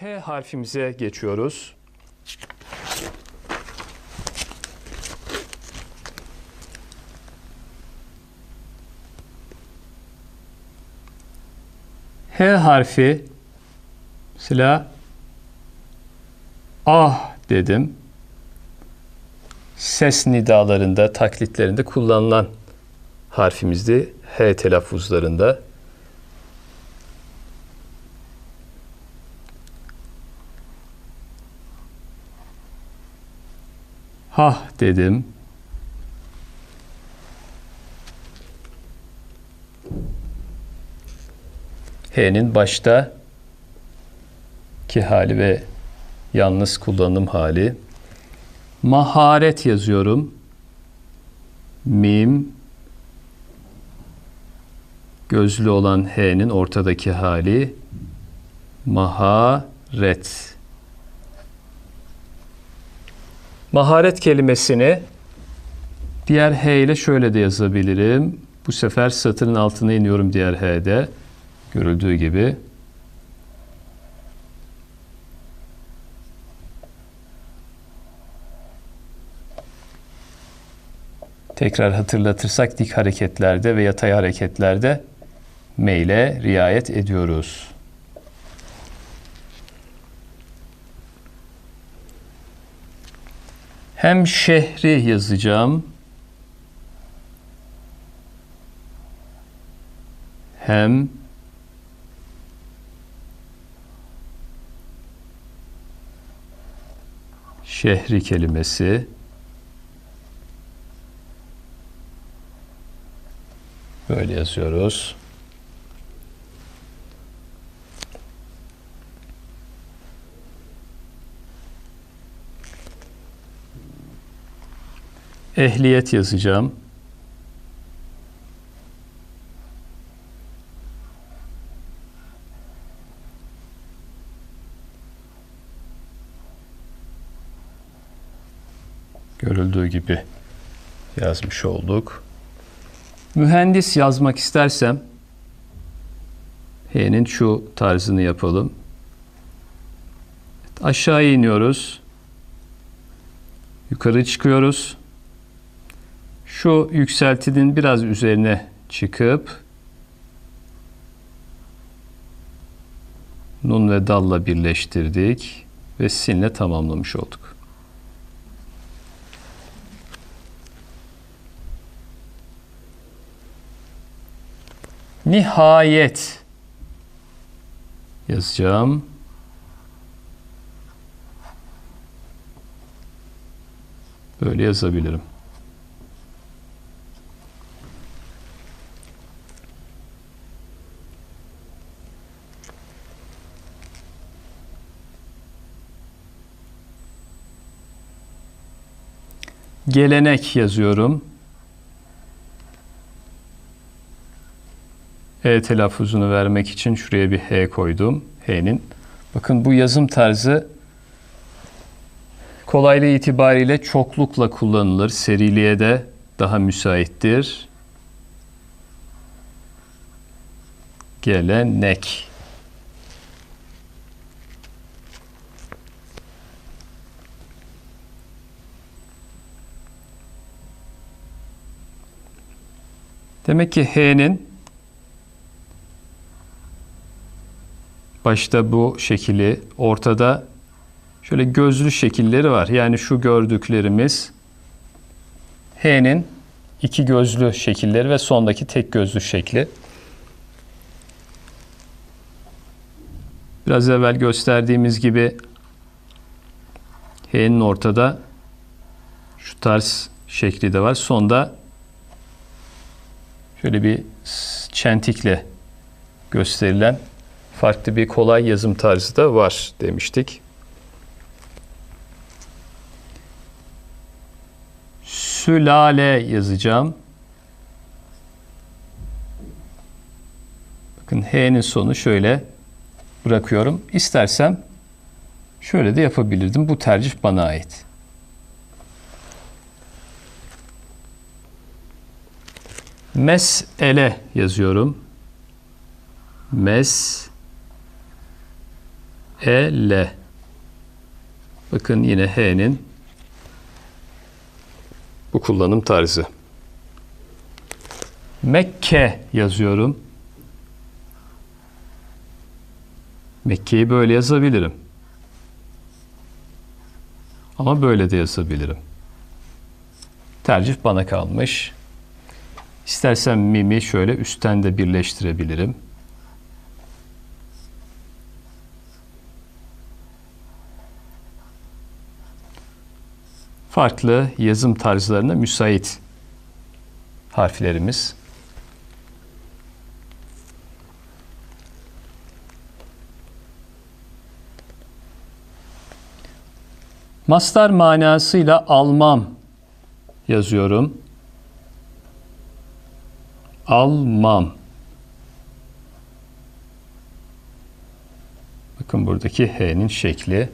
H harfimize geçiyoruz. H harfi mesela ah dedim. Ses nidalarında, taklitlerinde kullanılan harfimizdi. H telaffuzlarında. Hah dedim. H'nin başta ki hali ve yalnız kullanım hali. Maharet yazıyorum. Mim gözlü olan H'nin ortadaki hali maharet. Maharet kelimesini diğer H ile şöyle de yazabilirim. Bu sefer satırın altına iniyorum diğer H'de. Görüldüğü gibi. Tekrar hatırlatırsak dik hareketlerde ve yatay hareketlerde meyle riayet ediyoruz. Hem şehri yazacağım. Hem şehri kelimesi böyle yazıyoruz. Ehliyet yazacağım. Görüldüğü gibi yazmış olduk. Mühendis yazmak istersem H'nin şu tarzını yapalım. Aşağı iniyoruz. Yukarı çıkıyoruz. Şu yükseltinin biraz üzerine çıkıp nun ve dalla birleştirdik ve sinle tamamlamış olduk. Nihayet yazacağım. Böyle yazabilirim. Gelenek yazıyorum. E telaffuzunu vermek için şuraya bir H koydum. H'nin. Bakın bu yazım tarzı kolaylığı itibariyle çoklukla kullanılır. Seriliğe de daha müsaittir. Gelenek. Demek ki H'nin başta bu şekili, ortada şöyle gözlü şekilleri var. Yani şu gördüklerimiz H'nin iki gözlü şekilleri ve sondaki tek gözlü şekli. Biraz evvel gösterdiğimiz gibi H'nin ortada şu tarz şekli de var. Sonda şöyle bir çentikle gösterilen farklı bir kolay yazım tarzı da var demiştik. Sülale yazacağım. Bakın H'nin sonu şöyle bırakıyorum. İstersem şöyle de yapabilirdim. Bu tercih bana ait. Mesele yazıyorum. Mes E, L. Bakın yine H'nin bu kullanım tarzı. Mekke yazıyorum. Mekke'yi böyle yazabilirim. Ama böyle de yazabilirim. Tercih bana kalmış. İstersen mimi şöyle üstten de birleştirebilirim. Farklı yazım tarzlarına müsait harflerimiz. Mastar manasıyla almam yazıyorum. Almam. Bakın buradaki H'nin şekli.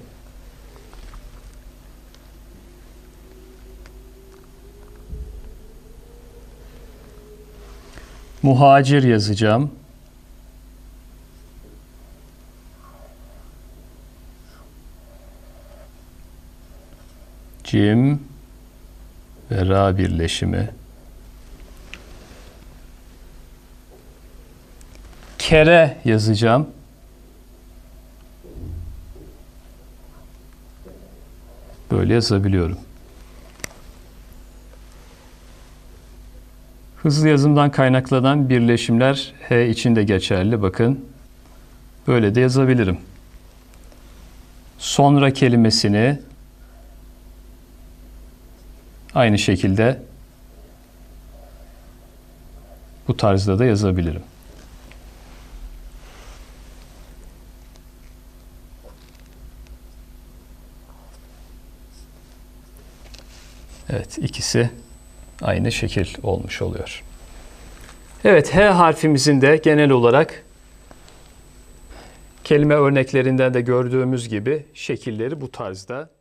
Muhacir yazacağım. Cim ve Ra birleşimi. Kere yazacağım. Böyle yazabiliyorum. Hızlı yazımdan kaynaklanan birleşimler H için de geçerli. Bakın böyle de yazabilirim. Sonra kelimesini aynı şekilde bu tarzda da yazabilirim. Evet ikisi aynı şekil olmuş oluyor. Evet H harfimizin de genel olarak kelime örneklerinden de gördüğümüz gibi şekilleri bu tarzda.